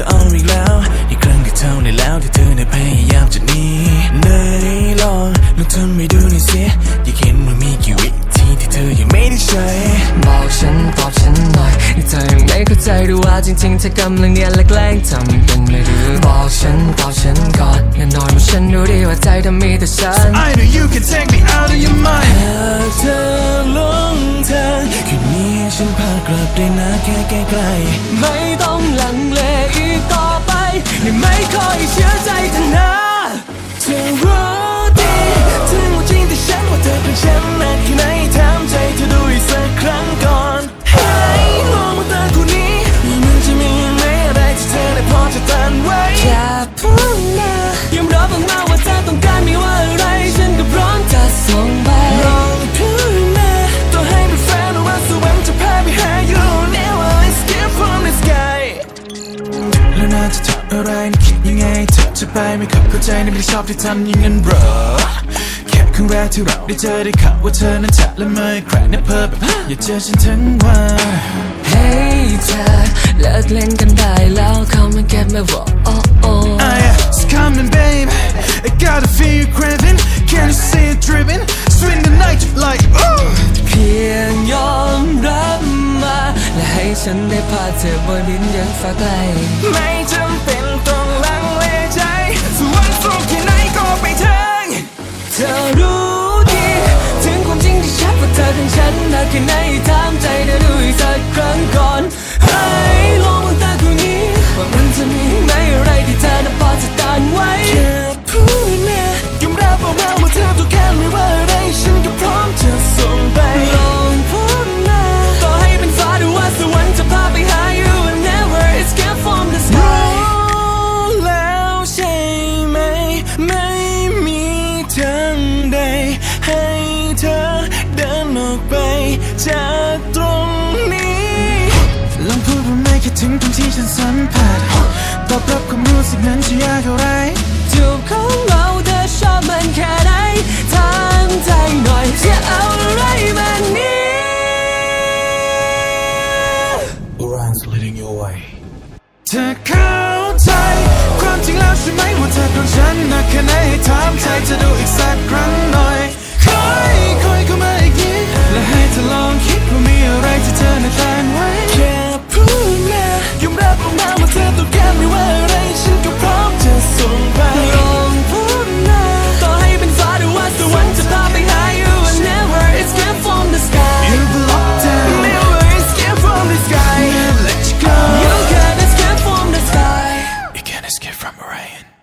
ก็เอาอีกแล้ว อีกครั้งก็เท่านั้นแล้วที่เธอได้พยายามจะหนีไหนลองลองทำให้ดูหน่อยสิอยากเห็นว่ามีกี่วิธีที่เธอยังไม่ได้ใช้บอกฉันตอบฉันหน่อยนี่เธอยังไม่เข้าใจหรือว่าจริงๆเธอกำลังเนียนและแกล้งทำเป็นไม่รู้บอกฉันตอบฉันก่อนแน่นอนว่าฉันรู้ดีว่าใจเธอมีแต่ฉัน I know you can take me out of your mind หากเธอหลงทางคืนนี้ให้ฉันพากลับได้นะแค่ใกล้ๆไม่ต้อง ค่อยเชื่อใจเธอนะ อะไรคิดยังไงเธอจะไปไม่ขับเข้าใจในไม่ได้ชอบที่ทำอย่างนั้น bro แค่ครั้งแรกที่เราได้เจอได้ข่าวว่าเธอนั้นจะละเมอใครนะเพ้อแบบอย่าเจอฉันทั้งวันเฮ้ยเธอเลิกเล่นกันได้แล้วเขามาเก็บมาบอกโอ้โอ้ I it's coming, babe. I gotta feel you craving. Can you see ฉันได้พาเธอบนดินยังฟ้าไกล ไม่จำเป็นต้องลังเลใจสวรรค์สูงแค่ไหนก็ไปถึงเธอรู้ดี ถึงความจริงที่ชัดว่าเธอเป็นฉันนะแค่ไหนถามใจเธอดูอีกสักครั้งก่อนให้ลองมองตาคู่นี้ว่ามันจะ จากตรงนี้ลองพูดว่าไม่คิดถึงตรงที่ฉันสัมผัสตอบรับความรู้สึกนั้นจะยากอะไรจูบของเราเธอชอบมันแค่ไหนถามใจหน่อยจะเอาอะไรมันนี้ Orion's leading your way เธอเข้าใจ ความจริงแล้วใช่ไหมว่าเธอของฉันหนักแค่ไหนให้ถามใจจะดูอีกสักครั้งหน่อย from Orion.